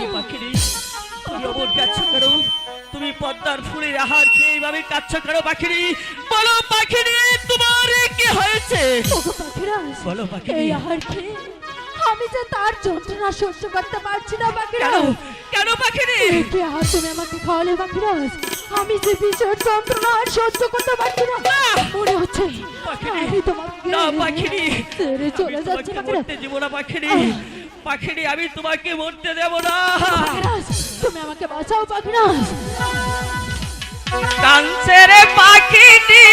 একই পাখিরি? তুমি অমর কাচ্ছ করো। তুমি পদ্মার ফুলের আহার খেয়ে এইভাবে কাচ্ছ করো পাখিরি। বলো পাখিরি তোমার কি হয়েছে? ওগো পাখিরাজ বলো পাখিরি। এই আহার খেয়ে আমি যে তার যন্ত্রণা সহ্য করতে পারছি না কেন? পাখিরাজ কেন পাখিরি? কি আহার তুমি আমাকে খাওয়ালে পাখিরাজ আমি যে বিষের যন্ত্রণা আর সহ্য করতে পারছি না! মনে হচ্ছে পাখিরি! আমি তোমাকে না পাখিরি। ছেড়ে চলে যাচ্ছে পাখিরাজ মরতে পাখিরি। পাখিরি আমি তোমাকে মরতে দেব না। তুমি আমাকে বাঁচাও পাখিরাজ। কাঞ্চের পাখিটি